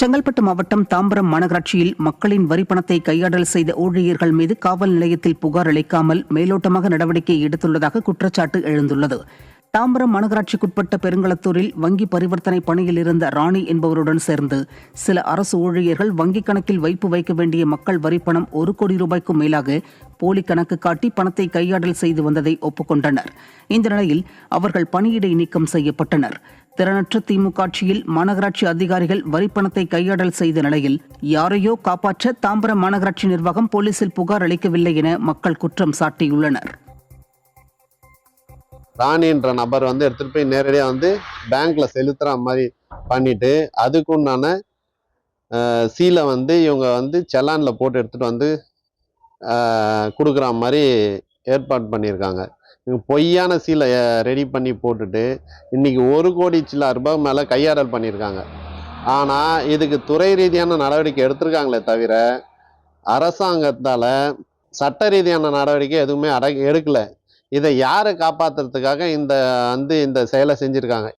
செங்கல்பட்டு மாவட்டம் தாம்பரம் மாநகராட்சியில் மக்களின் வரிப்பணத்தை கையாடல் செய்த ஊழியர்கள் மீது காவல் நிலையத்தில் புகார் அளிக்காமல் மேலோட்டமாக நடவடிக்கை எடுத்துள்ளதாக குற்றச்சாட்டு எழுந்துள்ளது. தாம்பரம் மாநகராட்சிக்குட்பட்ட பெருங்களத்தூரில் வங்கி பரிவர்த்தனை பணியில் இருந்த ராணி என்பவருடன் சேர்ந்து சில அரசு ஊழியர்கள் வங்கிக் கணக்கில் வைப்பு வைக்க வேண்டிய மக்கள் வரிப்பணம் ஒரு கோடி ரூபாய்க்கும் மேலாக போலி கணக்கு காட்டி பணத்தை கையாடல் செய்து வந்ததை ஒப்புக்கொண்டனர். இந்த நிலையில் அவர்கள் பணியிடை நீக்கம் செய்யப்பட்டனர். திறனற்ற திமுக ஆட்சியில் மாநகராட்சி அதிகாரிகள் வரிப்பணத்தை கையாடல் செய்த நிலையில் யாரையோ காப்பாற்ற தாம்பரம் மாநகராட்சி நிர்வாகம் போலீசில் புகார் அளிக்கவில்லை என மக்கள் குற்றம் சாட்டியுள்ளனர். ராணின்ற நபர் வந்து எடுத்துகிட்டு போய் நேரடியாக வந்து பேங்க்ல செலுத்துகிற மாதிரி பண்ணிட்டு அதுக்குண்டான சீலை வந்து இவங்க வந்து செலானில் போட்டு எடுத்துகிட்டு வந்து கொடுக்குற மாதிரி ஏற்பாடு பண்ணியிருக்காங்க இவங்க பொய்யான சீலை ரெடி பண்ணி போட்டுட்டு இன்னைக்கு ஒரு கோடி சில்லா ரூபாய் மேலே கையாடல் பண்ணியிருக்காங்க ஆனால் இதுக்கு துறை ரீதியான நடவடிக்கை எடுத்திருக்காங்களே தவிர அரசாங்கத்தால் சட்ட ரீதியான நடவடிக்கை எதுவுமே அட எடுக்கலை. இதை யாரை காப்பாத்துறதுக்காக இந்த வந்து இந்த செயலை செஞ்சிருக்காங்க?